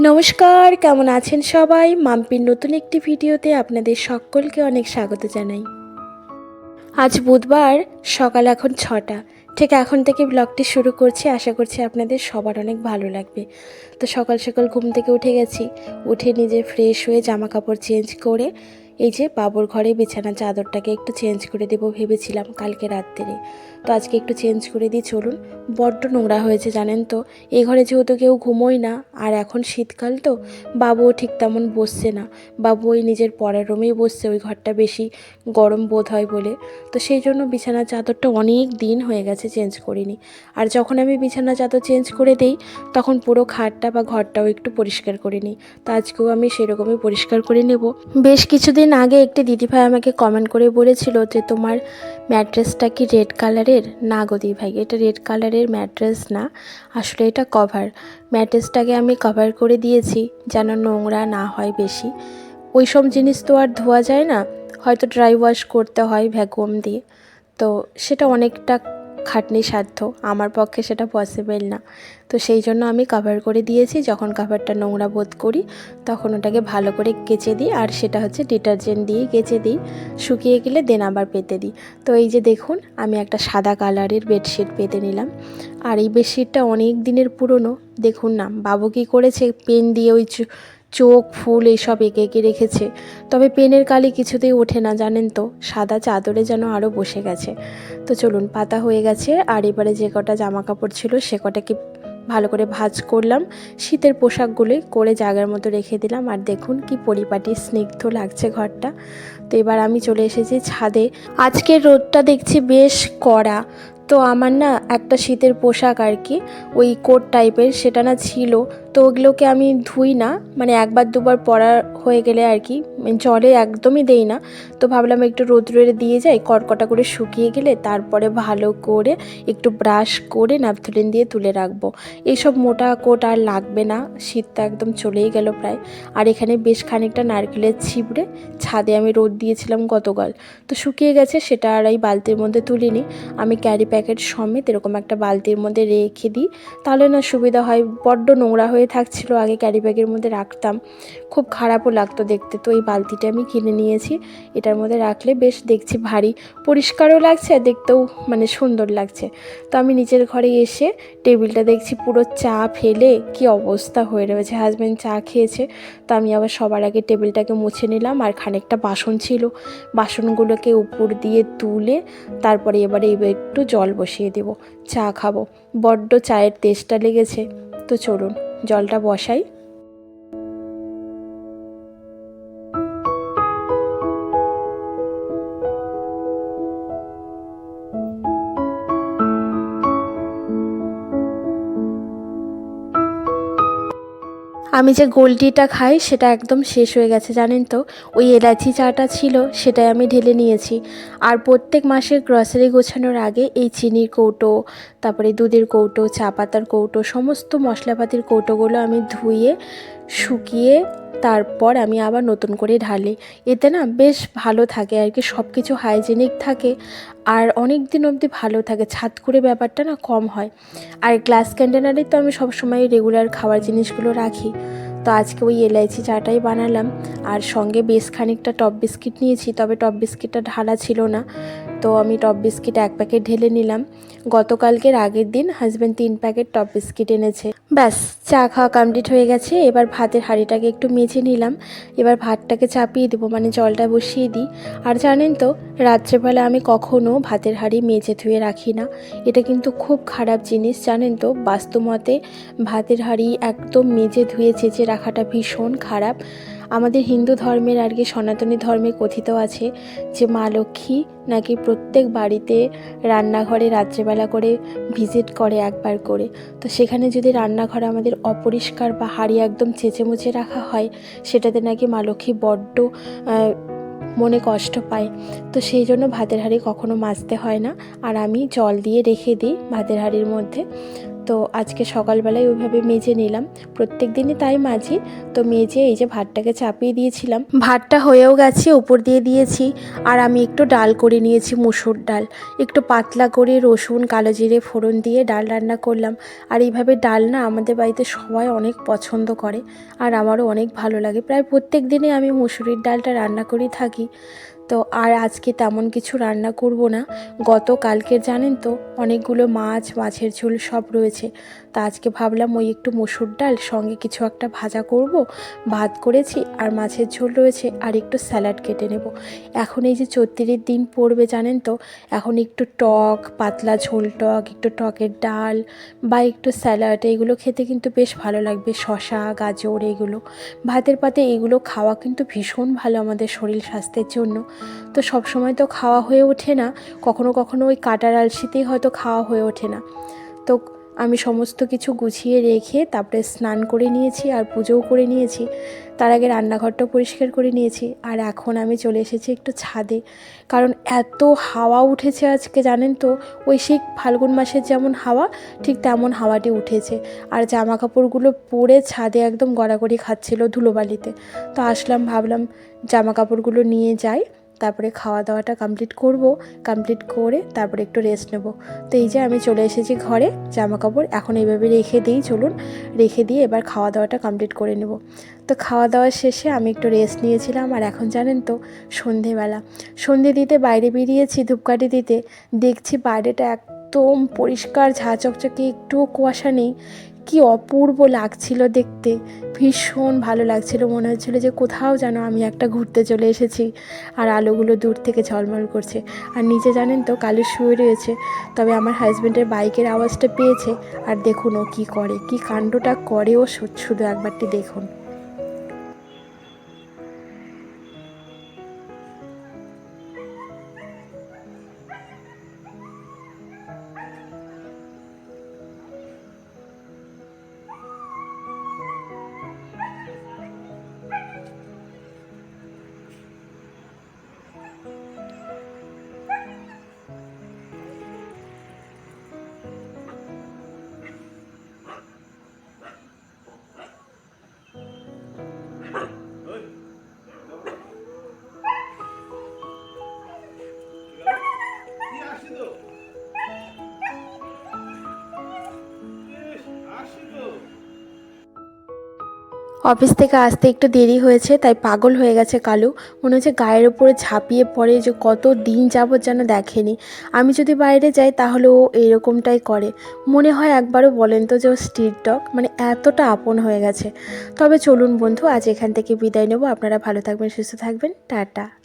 নমস্কার, কেমন আছেন সবাই? মাম্পির নতুন একটি ভিডিওতে আপনাদের সকলকে অনেক স্বাগত জানাই। আজ বুধবার, সকাল এখন ছটা। ঠিক এখন থেকে ব্লগটি শুরু করছি, আশা করছি আপনাদের সবার অনেক ভালো লাগবে। তো সকাল সকাল ঘুম থেকে উঠে গেছি। উঠে নিজে ফ্রেশ হয়ে জামা কাপড় চেঞ্জ করে এই যে বাবুর ঘরে বিছানা চাদরটাকে একটু চেঞ্জ করে দেবো ভেবেছিলাম কালকে রাত্রে। তো আজকে একটু চেঞ্জ করে দিই, চলুন। বড্ড নোংরা হয়েছে জানেন তো। এ ঘরে যেহেতু কেউ ঘুমোয় না, আর এখন শীতকাল তো, বাবুও ঠিক তেমন বসছে না। বাবু ওই নিজের পড়ার রুমেই বসছে, ওই ঘরটা বেশি গরম বোধ হয় বলে। তো সেই জন্য বিছানার চাদরটা অনেক দিন হয়ে গেছে চেঞ্জ করিনি। আর যখন আমি বিছানা চাদর চেঞ্জ করে দেই, তখন পুরো খাটটা বা ঘরটাও একটু পরিষ্কার করে নিই। তো আজকেও আমি সেরকমই পরিষ্কার করে নেব। বেশ কিছুদিন আগে একটি দিদিভাই আমাকে কমেন্ট করে বলেছিল যে, তোমার ম্যাট্রেসটা কি রেড কালারের না গো দিদিভাই, এটা রেড কালারের ম্যাট্রেস না, আসলে এটা কভার ম্যাট্রেসটাকে আমি কভার করে দিয়েছি, যেন নোংরা না হয় বেশি। ওই সব জিনিস তো আর ধোয়া যায় না, হয়তো ড্রাই ওয়াশ করতে হয় ভ্যাকুয়াম দিয়ে। তো সেটা অনেকটা খাটনি সাধ্য। আমার পক্ষে সেটা পসিবল না। তো সেই জন্য আমি কভার করে দিয়েছি। যখন কাভারটা নোংরা বোধ করি, তখন ওটাকে ভালো করে কেচে দিই। আর সেটা হচ্ছে ডিটারজেন্ট দিয়ে কেচে দিই। শুকিয়ে গেলে দেন আবার পেতে দিই। তো এই যে দেখুন, আমি একটা সাদা কালারের বেডশিট পেতে নিলাম। আর এই বেডশিটটা অনেক দিনের পুরনো। দেখুন না, বাবু কী করেছে? পেন দিয়ে ওই চোখ, ফুল এইসব এঁকে এঁকে রেখেছে। তবে পেনের কালি কিছুতেই ওঠে না, জানেন তো? সাদা চাদরে যেন আরও বসে গেছে। তো চলুন, পাতা হয়ে গেছে, আর এবারে যে কটা জামা কাপড় ছিল, সে কটাকে ভালো করে ভাজ করলাম। শীতের পোশাকগুলোই করে জায়গার মতো রেখে দিলাম, আর দেখুন কি পরিপাটি স্নিগ্ধ লাগছে ঘরটা। তো এবার আমি চলে এসেছি ছাদে। আজকের রোদটা দেখছি বেশ কড়া। তো আমার না একটা শীতের পোশাক আর কি, ওই কোট টাইপের, সেটা না ছিল। তো ওগুলোকে আমি ধুই না মানে একবার দুবার পরা হয়ে গেলে আর কি জলে একদমই দেই না। তো ভাবলাম একটু রোদ্রে দিয়ে যাই কটকটা করে শুকিয়ে গেলে তারপরে ভালো করে একটু ব্রাশ করে ন্যাপথলিন দিয়ে তুলে রাখব। এইসব মোটা কোট আর লাগবে না শীতটা একদম চলেই গেল প্রায়। আর এখানে বেশ খানিকটা নারকেলের ছিবড়ে ছাদে আমি রোদ দিয়েছিলাম গতকাল। তো শুকিয়ে গেছে, সেটা আর এই বালতির মধ্যে তুলিনি। আমি ক্যারি প্যাকেট সমেত এরকম একটা বালতির মধ্যে রেখে দিই। তাহলে না সুবিধা হয়, বড্ড নোংরা হয়ে থাকছিল, আগে ক্যারি ব্যাগের মধ্যে রাখতাম। খুব খারাপও লাগতো দেখতে। তো এই বালতিটা আমি কিনে নিয়েছি। এটার মধ্যে রাখলে বেশ দেখছি ভারী। পরিষ্কারও লাগছে আর দেখতেও মানে সুন্দর লাগছে। তো আমি নিচের ঘরে এসে টেবিলটা দেখছি পুরো চা ফেলে কি অবস্থা হয়ে রয়েছে। হাজব্যান্ড চা খেয়েছে। তো আমি আবার সবার আগে টেবিলটাকে মুছে নিলাম আর খানিকটা বাসন ছিল। বাসনগুলোকে উপর দিয়ে তুলে তারপরে এবারে এবার একটু জল বসিয়ে দেব। চা খাব। বড্ড চায়ের তেষ্টা লেগেছে। তো চলুন, জলটা বসাই। আমি যে গোলটিটা খাই সেটা একদম শেষ হয়ে গেছে, জানেন তো? ওই এলাচি চাটা ছিল সেটাই আমি ঢেলে নিয়েছি। আর প্রত্যেক মাসের গ্রসারি গোছানোর আগে এই চিনির কৌটো, তারপরে দুধের কৌটো, চা পাতার কৌটো, সমস্ত মশলাপাতির কৌটোগুলো আমি ধুয়ে, শুকিয়ে তারপর আমি আবার নতুন করে ঢালি। এতে না বেশ ভালো থাকে আর কি সব কিছু হাইজেনিক থাকে আর অনেক দিন অবধি ভালো থাকে। ছাদ করে ব্যাপারটা না কম হয়। আর গ্লাস কন্টেনারে তো আমি সবসময় রেগুলার খাবার জিনিসগুলো রাখি। তো আজকে ওই এলাইচি চাটাই বানালাম। আর সঙ্গে বেশ খানিকটা টপ বিস্কিট নিয়েছি, তবে টপ বিস্কিটটা ঢালা ছিল না। তো আমি টপ বিস্কিট এক প্যাকেট ঢেলে নিলাম। গতকালকের আগের দিন হাজব্যান্ড তিন প্যাকেট টপ বিস্কিট এনেছে। ব্যাস, চা খাওয়া কমপ্লিট হয়ে গেছে। এবার ভাতের হাঁড়িটাকে একটু মেজে নিলাম। এবার ভাতটাকে চাপিয়ে দেবো মানে জলটা বসিয়ে দিই। আর জানেন তো, রাত্রেবেলা আমি কখনও ভাতের হাঁড়ি মেজে ধুয়ে রাখি না। এটা কিন্তু খুব খারাপ জিনিস, জানেন তো? বাস্তুমতে ভাতের হাঁড়ি একদম মেজে ধুয়ে চেঁচে রাখাটা ভীষণ খারাপ। আমাদের হিন্দু ধর্মের আর কি সনাতনী ধর্মে কথিত আছে যে মা লক্ষ্মী নাকি প্রত্যেক বাড়িতে রান্নাঘরে রাত্রেবেলা করে ভিজিট করে একবার করে। তো সেখানে যদি রান্নাঘরে আমাদের অপরিষ্কার বা হাঁড়ি একদম চেঁচে মুচে রাখা হয়, সেটাতে নাকি মা লক্ষ্মী বড্ড মনে কষ্ট পায়। তো সেই জন্য ভাতের হাঁড়ি কখনো মাজতে হয় না। আর আমি জল দিয়ে রেখে দিই ভাতের হাঁড়ির মধ্যে। তো আজকে সকালবেলায় ওইভাবে মেজে নিলাম। প্রত্যেক দিনই তাই মাজি। তো মেজে এই যে ভাতটাকে চাপিয়ে দিয়েছিলাম। ভাতটা হয়েও গেছে উপর দিয়ে দিয়েছি। আর আমি একটু ডাল করে নিয়েছি, মুসুর ডাল। একটু পাতলা করে রসুন, কালো জিরে, ফোড়ন দিয়ে ডাল রান্না করলাম। আর এইভাবে ডাল না আমাদের বাড়িতে সবাই অনেক পছন্দ করে। আর আমারও অনেক ভালো লাগে। প্রায় প্রত্যেক দিনে আমি মুসুরির ডালটা রান্না করেই থাকি। তো আর আজকে তেমন কিছু রান্না করব না। গত কালকের জানেন তো, অনেকগুলো মাছ, মাছের ঝোল সব রয়েছে। তা আজকে ভাবলাম ওই একটু মসুর ডাল, সঙ্গে কিছু একটা ভাজা করব। ভাত করেছি আর মাছের ঝোল রয়েছে আর একটু স্যালাড কেটে নেব। এখন এই যে চত্তিরির দিন পড়বে জানেন তো, এখন একটু টক, পাতলা ঝোল টক, একটু টকের ডাল বা একটু স্যালাড, এগুলো খেতে কিন্তু বেশ ভালো লাগবে। শশা গাজর, এগুলো। ভাতের পাতে এগুলো খাওয়া কিন্তু ভীষণ ভালো আমাদের শরীর স্বাস্থ্যের জন্য। তো সব সময় তো খাওয়া হয়ে ওঠে না। কখনো কখনো ওই কাটার আলসিতেই হয়তো খাওয়া হয়ে ওঠে না। তো আমি সমস্ত কিছু গুছিয়ে রেখে তারপরে স্নান করে নিয়েছি আর পুজোও করে নিয়েছি। তার আগে রান্নাঘরটাও পরিষ্কার করে নিয়েছি। আর এখন আমি চলে এসেছি একটু ছাদে। কারণ এত হাওয়া উঠেছে আজকে, জানেন তো? ওই সেই ফাল্গুন মাসের যেমন হাওয়া, ঠিক তেমন হাওয়াটি উঠেছে। আর জামা কাপড়গুলো পরে ছাদে একদম গড়াগড়ি খাচ্ছিল ধুলোবালিতে। তো আসলাম, ভাবলাম জামা কাপড়গুলো নিয়ে যাই। তারপরে খাওয়া দাওয়াটা কমপ্লিট করব কমপ্লিট করে তারপরে একটু রেস্ট নেব। তো এই যে আমি চলে এসেছি ঘরে জামা কাপড় এখন এইভাবে রেখে দিই, চলুন। রেখে দিয়ে এবার খাওয়া দাওয়াটা কমপ্লিট করে নেব। তো খাওয়া দাওয়া শেষে আমি একটু রেস্ট নিয়েছিলাম, আর এখন জানেন তো, সন্ধেবেলা। সন্ধে দিতে বাইরে বেরিয়েছি, ধূপকাঠি দিতে। দেখছি বাইরেটা একদম পরিষ্কার ঝা চকচকে একটুও কুয়াশা নেই। কি অপূর্ব লাগছিল দেখতে। ভীষণ ভালো লাগছিল। মনে হচ্ছিল যে কোথাও যেন আমি একটা ঘুরতে চলে এসেছি আর আলোগুলো দূর থেকে ঝলমল করছে। আর নিচে জানেন তো, কালো শুয়ে রয়েছে। তবে আমার হাজব্যান্ডের বাইকের আওয়াজটা পেয়েছে। আর দেখুন ও কী করে, কি কাণ্ডটা করে ও শুধু একবারটি দেখুন। অফিস থেকে আসতে একটু দেরি হয়েছে, তাই পাগল হয়ে গেছে কালু। মনে হচ্ছে গায়ের ওপরে ঝাঁপিয়ে পড়ে যে কত দিন যাবৎ যেন দেখেনি। আমি যদি বাইরে যাই তাহলে ও এরকমটাই করে। মনে হয় একবারও বলেন তো যে ও স্ট্রিট ডগ মানে এতটা আপন হয়ে গেছে। তবে চলুন বন্ধু, আজ এখান থেকে বিদায় নেব। আপনারা ভালো থাকবেন, সুস্থ থাকবেন। টাটা।